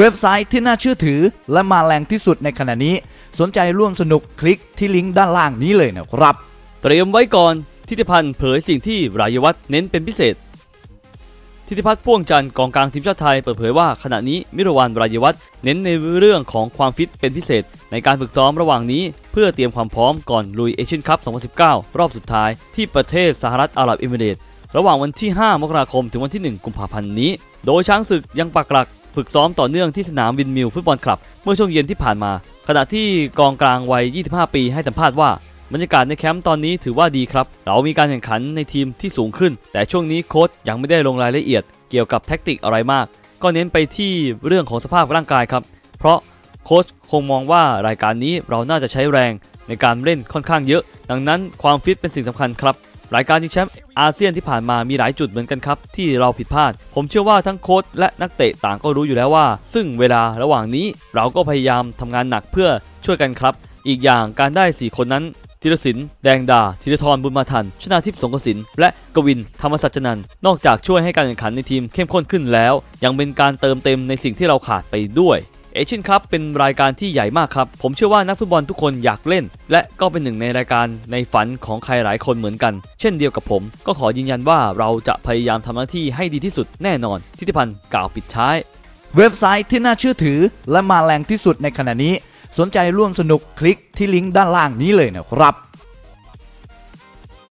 เว็บไซต์ที่น่าเชื่อถือและมาแรงที่สุดในขณะนี้ สนใจร่วมสนุกคลิกที่ลิงก์ด้านล่างนี้เลยนะครับ เตรียมไว้ก่อนทิติพันธ์เผยสิ่งที่รายวัฒน์เน้นเป็นพิเศษ ทิติพัฒน์พ่วงจันทร์กองกลางทีมชาติไทยเปิดเผยว่าขณะนี้มิรวันรายวัฒน์เน้นในเรื่องของความฟิตเป็นพิเศษ ในการฝึกซ้อมระหว่างนี้ เพื่อเตรียมความพร้อมก่อนลุยเอเชียนคัพ 2019 รอบสุดท้ายที่ประเทศสหรัฐอาหรับเอมิเรตส์ระหว่างวันที่ 5 มกราคมถึงวันที่ 1 กุมภาพันธ์นี้ โดยช้างศึกยังปักหลัก ฝึกซ้อมต่อเนื่องที่สนามวินมิลฟุตบอลคลับ เมื่อช่วงเย็นที่ผ่านมา ขณะที่กองกลางวัย 25 ปีให้สัมภาษณ์ว่าบรรยากาศในแคมป์ตอนนี้ถือว่าดีครับ เรามีการแข่งขันในทีมที่สูงขึ้น แต่ช่วงนี้โค้ชยังไม่ได้ลงรายละเอียดเกี่ยวกับแท็กติกอะไรมาก ก็เน้นไปที่เรื่องของสภาพร่างกายครับ เพราะโค้ชคงมองว่ารายการนี้เราน่าจะใช้แรงในการเล่นค่อนข้างเยอะ ดังนั้นความฟิตเป็นสิ่งสำคัญครับ รายการชิงแชมป์อาเซียนที่ผ่านมามีหลายจุดเหมือนกันครับที่เราผิดพลาด ผมเชื่อว่าทั้งโค้ชและนักเตะต่างก็รู้อยู่แล้วว่า ซึ่งเวลาระหว่างนี้เราก็พยายามทำงานหนักเพื่อช่วยกันครับ อีกอย่างการได้ 4 คนนั้นธีรศิลป์แดงดาธีรทรบุญมาทัน ชนาทิพย์สงกสิน และกวิน ธรรมสัจจนัน นอกจากช่วยให้การแข่งขันในทีมเข้มข้นขึ้นแล้ว ยังเป็นการเติมเต็มในสิ่งที่เราขาดไปด้วย เอเชียนคัพเป็นรายการที่ใหญ่มากครับ ผมเชื่อว่านักฟุตบอลทุกคนอยากเล่น และก็เป็นหนึ่งในรายการในฝันของใครหลายคนเหมือนกัน เช่นเดียวกับผม ก็ขอยืนยันว่าเราจะพยายามทำหน้าที่ให้ดีที่สุดแน่นอนทิติพันธ์กล่าวปิดท้าย เว็บไซต์ที่น่าเชื่อถือ และมาแรงที่สุดในขณะนี้ สนใจร่วมสนุกคลิกที่ลิงก์ด้านล่างนี้เลยนะครับ